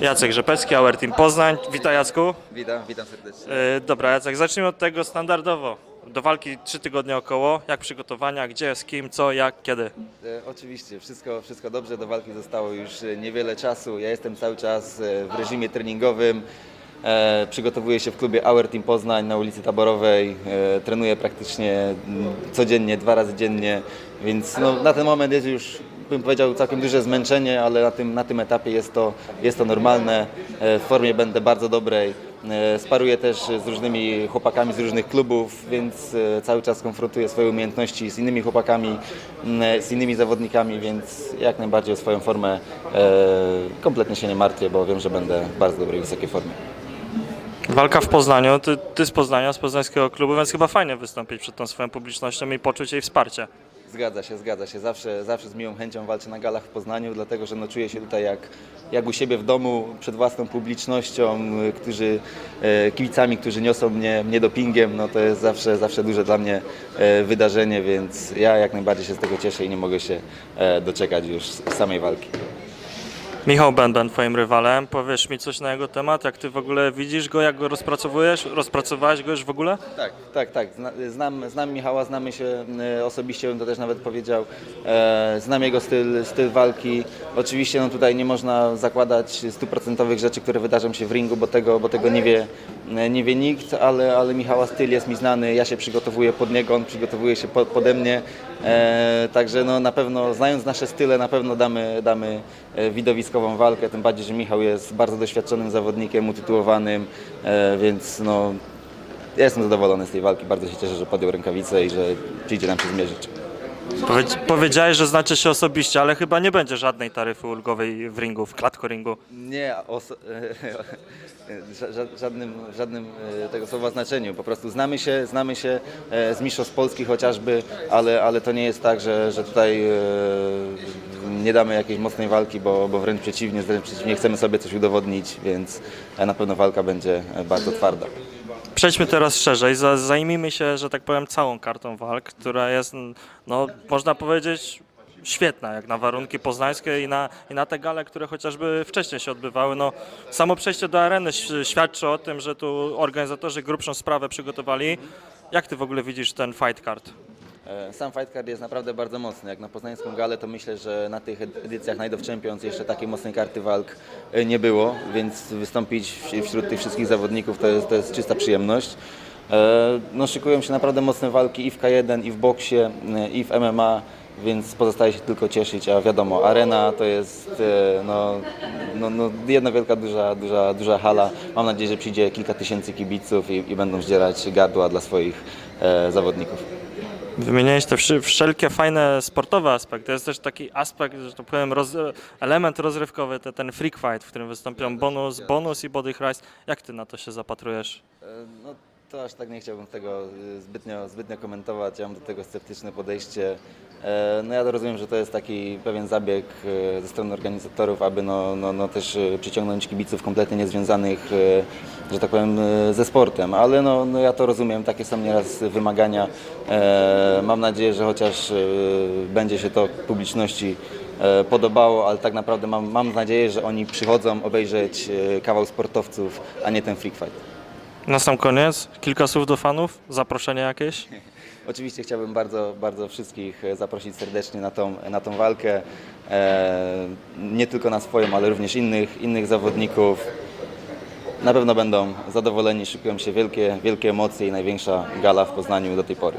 Jacek Rzepecki, Our Team Poznań. Witaj Jacku. Witam, witam serdecznie. E, Dobra Jacek, zacznijmy od tego standardowo. Do walki 3 tygodnie około. Jak przygotowania, gdzie, z kim, co, jak, kiedy? E, oczywiście, wszystko, wszystko dobrze, do walki zostało już e, niewiele czasu. Ja jestem cały czas e, w reżimie treningowym. E, przygotowuję się w klubie Our Team Poznań na ulicy Taborowej. E, trenuję praktycznie mm, codziennie, dwa razy dziennie, więc no, na ten moment jest już bym powiedział całkiem duże zmęczenie, ale na tym, na tym etapie jest to, jest to normalne. E, w formie będę bardzo dobrej. E, Sparuję też z różnymi chłopakami z różnych klubów, więc e, cały czas konfrontuję swoje umiejętności z innymi chłopakami, z innymi zawodnikami, więc jak najbardziej o swoją formę kompletnie się nie martwię, bo wiem, że będę w bardzo dobrej, wysokiej formie. Walka w Poznaniu, ty, ty z Poznania, z poznańskiego klubu, więc chyba fajnie wystąpić przed tą swoją publicznością i poczuć jej wsparcie. Zgadza się, zgadza się. Zawsze, zawsze z miłą chęcią walczę na galach w Poznaniu, dlatego że no, czuję się tutaj jak, jak u siebie w domu, przed własną publicznością, y, którzy, e, kibicami, którzy niosą mnie, mnie dopingiem. No, to jest zawsze, zawsze duże dla mnie e, wydarzenie, więc ja jak najbardziej się z tego cieszę i nie mogę się e, doczekać już samej walki. Michał Benben, twoim rywalem. Powiesz mi coś na jego temat? Jak ty w ogóle widzisz go, jak go rozpracowujesz? Rozpracowałeś go już w ogóle? Tak, tak, tak. Zna, znam, znam Michała, znamy się e, osobiście, bym to też nawet powiedział. E, znam jego styl, styl walki. Oczywiście no, tutaj nie można zakładać stuprocentowych rzeczy, które wydarzą się w ringu, bo tego, bo tego nie, wie, nie wie nikt, ale, ale Michała styl jest mi znany. Ja się przygotowuję pod niego, on przygotowuje się po, pode mnie. E, także no, na pewno, znając nasze style, na pewno damy, damy e, widowiskową walkę. Tym bardziej, że Michał jest bardzo doświadczonym zawodnikiem, utytułowanym, e, więc no, ja jestem zadowolony z tej walki, bardzo się cieszę, że podjął rękawicę i że przyjdzie nam się zmierzyć. Powiedz, powiedziałeś, że znacie się osobiście, ale chyba nie będzie żadnej taryfy ulgowej w ringu, w klatkoringu. Nie, oso- ża- ża- żadnym, żadnym e, tego słowa znaczeniu. Po prostu znamy się, znamy się e, z mistrzostw Polski chociażby, ale, ale to nie jest tak, że, że tutaj e, nie damy jakiejś mocnej walki, bo, bo wręcz przeciwnie, wręcz przeciwnie, chcemy sobie coś udowodnić, więc na pewno walka będzie bardzo twarda. Przejdźmy teraz szerzej, za- zajmijmy się, że tak powiem, całą kartą walk, która jest, no, można powiedzieć, świetna, jak na warunki poznańskie i na, i na te gale, które chociażby wcześniej się odbywały. No, samo przejście do areny świadczy o tym, że tu organizatorzy grubszą sprawę przygotowali. Jak ty w ogóle widzisz ten fight card? E, Sam fight card jest naprawdę bardzo mocny. Jak na poznańską galę, to myślę, że na tych edycjach Night of Champions jeszcze takiej mocnej karty walk e, nie było, więc wystąpić wśród tych wszystkich zawodników to jest, to jest czysta przyjemność. E, No, szykują się naprawdę mocne walki i w K1, i w boksie, i w MMA, więc pozostaje się tylko cieszyć, a wiadomo, arena to jest no, no, no, jedna wielka, duża, duża, duża hala. Mam nadzieję, że przyjdzie kilka tysięcy kibiców i, i będą zdzierać gardła dla swoich e, zawodników. Wymieniałeś te wszelkie fajne sportowe aspekty. Jest też taki aspekt, że to powiem, roz, element rozrywkowy, te, ten freak fight, w którym wystąpią bonus, bonus i body rise. Jak ty na to się zapatrujesz? E, No to aż tak nie chciałbym tego y, zbytnio, zbytnio komentować. Ja mam do tego sceptyczne podejście. E, No ja to rozumiem, że to jest taki pewien zabieg e, ze strony organizatorów, aby no, no, no też e, przyciągnąć kibiców kompletnie niezwiązanych, że tak powiem, ze sportem. Ale no, no ja to rozumiem, takie są nieraz wymagania. Mam nadzieję, że chociaż będzie się to publiczności podobało, ale tak naprawdę mam, mam nadzieję, że oni przychodzą obejrzeć kawał sportowców, a nie ten freak fight. Na sam koniec, kilka słów do fanów, zaproszenie jakieś? Oczywiście chciałbym bardzo, bardzo wszystkich e, zaprosić serdecznie na tą, na tą walkę. E, nie tylko na swoją, ale również innych, innych zawodników. Na pewno będą zadowoleni, szykują się wielkie, wielkie emocje i największa gala w Poznaniu do tej pory.